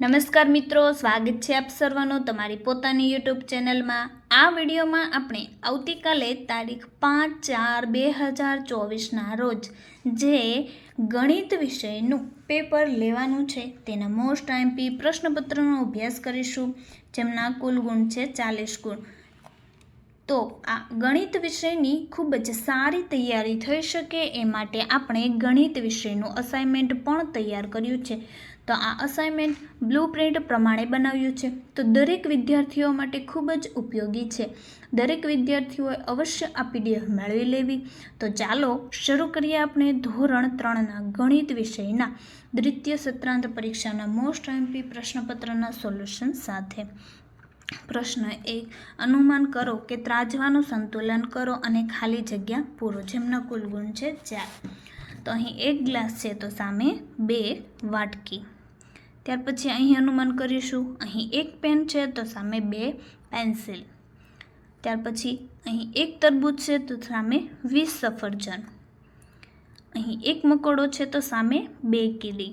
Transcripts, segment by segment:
નમસ્કાર મિત્રો, સ્વાગત છે આપ સર્વનું તમારી પોતાની યુટ્યુબ ચેનલમાં. આ વિડીયોમાં આપણે આવતીકાલે તારીખ પાંચ ચાર બે હજાર ચોવીસના રોજ જે ગણિત વિષયનું પેપર લેવાનું છે તેના મોસ્ટ આઈમ્પી પ્રશ્નપત્રનો અભ્યાસ કરીશું, જેમના કુલ ગુણ છે ચાલીસ ગુણ. તો આ ગણિત વિષયની ખૂબ જ સારી તૈયારી થઈ શકે એ માટે આપણે ગણિત વિષયનું અસાઇનમેન્ટ પણ તૈયાર કર્યું છે. તો આ અસાઇનમેન્ટ બ્લુ પ્રિન્ટ પ્રમાણે બનાવ્યું છે. તો દરેક વિદ્યાર્થીઓ માટે ખૂબ જ ઉપયોગી છે. દરેક વિદ્યાર્થીઓએ અવશ્ય આ પીડીએફ મેળવી લેવી. તો ચાલો શરૂ કરીએ આપણે ધોરણ ત્રણના ગણિત વિષયના. દ્વિતીય સત્રાંત પરીક્ષાના મોસ્ટ એમપી પ્રશ્નપત્રના સોલ્યુશન સાથે. પ્રશ્ન એક, અનુમાન કરો કે ત્રાજવાનું સંતુલન કરો અને ખાલી જગ્યા પૂરો. જેમના કુલ ગુણ છે ચાર. તો અહીં એક ગ્લાસ છે તો સામે બે વાટકી. ત્યાર પછી અહીં અનુમાન કરીશું. અહીં એક પેન છે તો સામે બે પેન્સિલ. ત્યાર પછી અહીં એક તરબૂચ છે તો સામે વીસ સફરજન. અહીં એક મકોડો છે તો સામે બે કીડી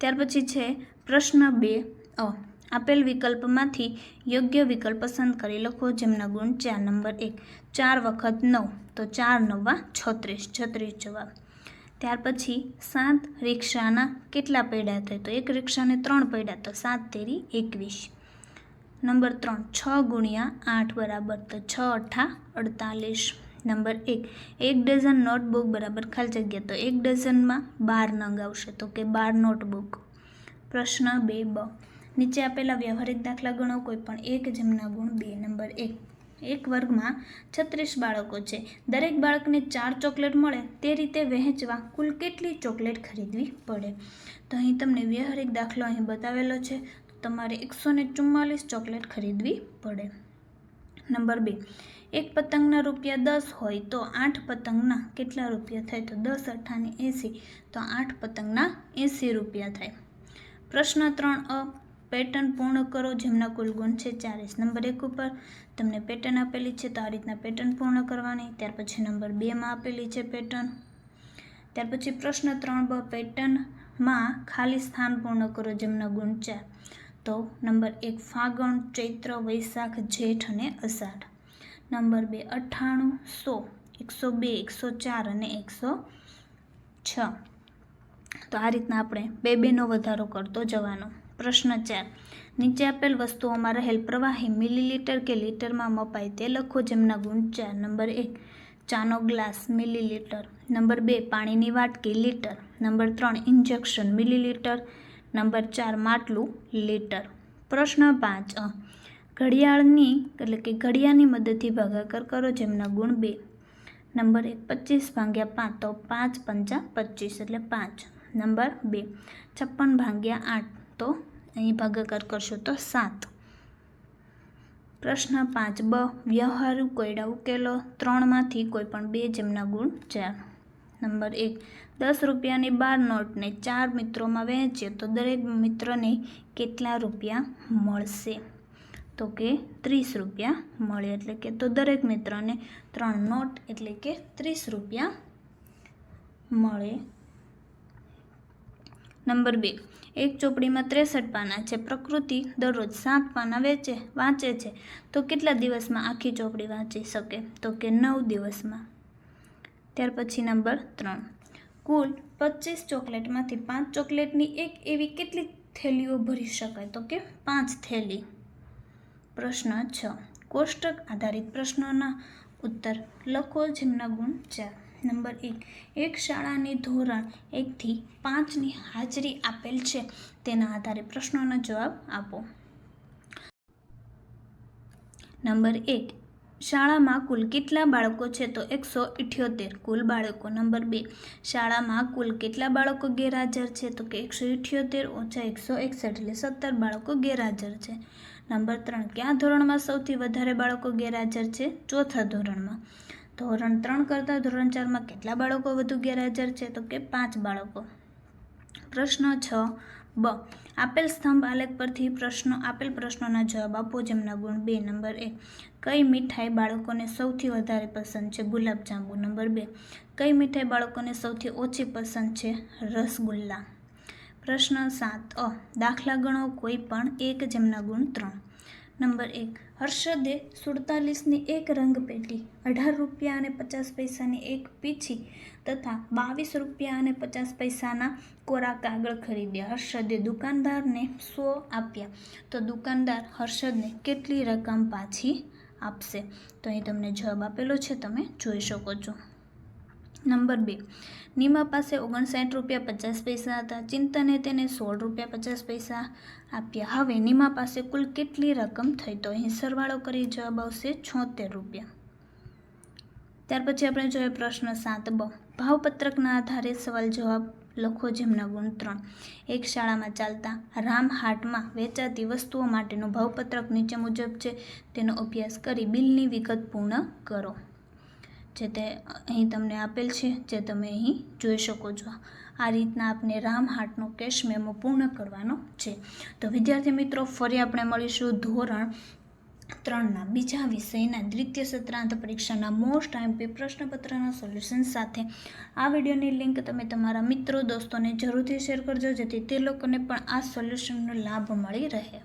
ત્યાર પછી છે પ્રશ્ન બે. અ. આપેલ વિકલ્પમાંથી યોગ્ય વિકલ્પ પસંદ કરી લખો જેમના ગુણ ચાર, નંબર એક. ચાર વખત નવ, તો ચાર નવા છત્રીસ. છત્રીસ જવાબ. ત્યાર પછી સાત રિક્ષાના કેટલા પૈડા થાય? તો એક રિક્ષાને ત્રણ પૈડા, તો સાત તેરી એકવીસ. નંબર ત્રણ, છ ગુણ્યા આઠ બરાબર, તો છ અઠા અડતાલીસ. નંબર એક. એક ડઝન નોટબુક બરાબર ખાલી જગ્યા તો એક ડઝનમાં બાર નંગ આવશે. તો કે બાર નોટબુક. પ્રશ્ન બે બ. નીચે આપેલા વ્યવહારિક દાખલા ગણો. કોઈ પણ એક જેમના ગુણ બે. નંબર એક. એક વર્ગમાં છત્રીસ બાળકો છે. દરેક બાળકને ચાર ચોકલેટ મળે. તે રીતે વહેંચવા કુલ કેટલી ચોકલેટ ખરીદવી પડે? તો અહીં તમને વ્યવહારિક દાખલો અહીં બતાવેલો છે. તો તમારે એકસો ચોકલેટ ખરીદવી પડે. નંબર બે. એક પતંગના રૂપિયા દસ હોય તો આઠ પતંગના કેટલા રૂપિયા થાય? તો દસ અઠાને એંસી. તો આઠ પતંગના એંસી રૂપિયા થાય. પ્રશ્ન ત્રણ અ. પેટર્ન પૂર્ણ કરો જેમના કુલ ગુણ છે ચાલીસ. નંબર એક ઉપર તમને પેટર્ન આપેલી છે તો આ રીતના પેટર્ન પૂર્ણ કરવાની. ત્યાર પછી નંબર બેમાં આપેલી છે પેટર્ન. ત્યાર પછી પ્રશ્ન ત્રણ બ. પેટર્નમાં ખાલી સ્થાન પૂર્ણ કરો જેમના ગુણ ચાર. તો નંબર એક, ફાગણ ચૈત્ર વૈશાખ જેઠ અને અષાઢ. નંબર બે અઠ્ઠાણું સો, એકસો બે, એકસો ચાર અને એકસો છ. તો આ રીતના આપણે બે બેનો વધારો કરતો જવાનો. પ્રશ્ન ચાર, નીચે આપેલ વસ્તુઓમાં રહેલ પ્રવાહી મિલીલીટર કે લીટરમાં મપાય તે લખો જેમના ગુણ ચાર. નંબર એક, ચાનો ગ્લાસ મિલીલીટર. નંબર બે, પાણીની વાટકી લીટર. નંબર ત્રણ, ઇન્જેક્શન મિલીલીટર. નંબર ચાર, માટલું, લીટર. પ્રશ્ન પાંચ ઘડિયાળની, એટલે કે ઘડિયાળની મદદથી ભાગાકાર કરો જેમના ગુણ બે. નંબર એક, પચીસ ભાગ્યા પાંચ, તો પાંચ પંચા પચીસ, એટલે પાંચ. નંબર બે, છપ્પન ભાગ્યા આઠ, તો અહીં ભાગાકાર કરશો તો સાત. પ્રશ્ન પાંચ, બ, વ્યવહારુ કોયડા ઉકેલો ત્રણમાંથી કોઈ પણ બે જેમના ગુણ ચાર. નંબર એક. દસ રૂપિયાની બાર નોટને ચાર મિત્રોમાં વહેંચીએ તો દરેક મિત્રને કેટલા રૂપિયા મળશે? તો કે ત્રીસ રૂપિયા મળે એટલે કે તો દરેક મિત્રને ત્રણ નોટ એટલે કે ત્રીસ રૂપિયા મળે. નંબર બે. એક ચોપડીમાં ત્રેસઠ પાના છે. પ્રકૃતિ દરરોજ સાત પાના વેચે, વાંચે છે. તો કેટલા દિવસમાં આખી ચોપડી વાંચી શકે? તો કે નવ દિવસમાં. ત્યાર પછી નંબર ત્રણ. કુલ પચીસ ચોકલેટમાંથી પાંચ ચોકલેટની એક એવી કેટલી થેલીઓ ભરી શકાય? તો કે પાંચ થેલી. પ્રશ્ન છ. કોષ્ટક આધારિત પ્રશ્નોના ઉત્તર લખો જેમના ગુણ ચાર. નંબર એક. એક શાળાની ધોરણ એકથી પાંચની હાજરી આપેલ છે. તેના આધારે પ્રશ્નોનો જવાબ આપો. નંબર એક. શાળામાં કુલ કેટલા બાળકો છે તો એકસો ઇઠ્યોતેર, કુલ બાળકો નંબર બે. શાળામાં કુલ કેટલા બાળકો ગેરહાજર છે તો કે એકસો ઇઠ્યોતેર, ઓછા એકસો એકસઠ એટલે સત્તર બાળકો ગેરહાજર છે. નંબર ત્રણ, કયા ધોરણમાં સૌથી વધારે બાળકો ગેરહાજર છે? ચોથા ધોરણમાં. ધોરણ ત્રણ કરતાં ધોરણ ચારમાં કેટલા બાળકો વધુ ગેરહાજર છે તો કે પાંચ બાળકો? પ્રશ્ન છ બ. આપેલ સ્તંભ આલેખ પરથી પ્રશ્નો, આપેલ પ્રશ્નોના જવાબ આપો, જેમના ગુણ બે, નંબર એક. કઈ મીઠાઈ બાળકોને સૌથી વધારે પસંદ છે? ગુલાબજાંબુ નંબર બે. કઈ મીઠાઈ બાળકોને સૌથી ઓછી પસંદ છે? રસગુલ્લા. પ્રશ્ન સાત. અ. દાખલા ગણો કોઈ પણ એક જેમના ગુણ ત્રણ. નંબર એક, હર્ષદે સુડતાલીસની એક રંગ પેટી, અઢાર રૂપિયા અને પચાસ પૈસાની એક પીછી તથા બાવીસ રૂપિયા અને પચાસ પૈસાના કોરા કાગળ ખરીદ્યા. હર્ષદે દુકાનદારને સો આપ્યા. તો દુકાનદાર હર્ષદને કેટલી રકમ પાછી આપશે? તો અહીં તમને જવાબ આપેલો છે, તમે જોઈ શકો છો. નંબર બે. નીમા પાસે ઓગણસાઠ રૂપિયા પચાસ પૈસા હતા. ચિંતને તેને સોળ રૂપિયા પચાસ પૈસા આપ્યા. હવે નીમા પાસે કુલ કેટલી રકમ થઈ? તો અહીં સરવાળો કરી જવાબ આવશે છોતેર રૂપિયા. ત્યાર પછી આપણે જોઈએ પ્રશ્ન સાત બ. ભાવપત્રકના આધારે સવાલ જવાબ લખો જેમના ગુણ ત્રણ. એક શાળામાં ચાલતા રામ હાટમાં વેચાતી વસ્તુઓ માટેનું ભાવપત્રક નીચે મુજબ છે. તેનો અભ્યાસ કરી બિલની વિગત પૂર્ણ કરો. જે તે અહીં તમને આપેલ છે, જે તમે અહીં જોઈ શકો છો. આ રીતના આપને રામ હાટનો કેશ મેમો પૂર્ણ કરવાનો છે. તો વિદ્યાર્થી મિત્રો, ફરી આપણે મળીશું ધોરણ ત્રણના બીજા વિષયના દ્વિતીય સત્રાંત પરીક્ષાના મોસ્ટ આઈમ્પી પ્રશ્નપત્રના સોલ્યુશન સાથે. આ વિડીયોની લિંક તમે તમારા મિત્રો, દોસ્તોને જરૂરથી શેર કરજો, જેથી તે લોકોને પણ આ સોલ્યુશનનો લાભ મળી રહે.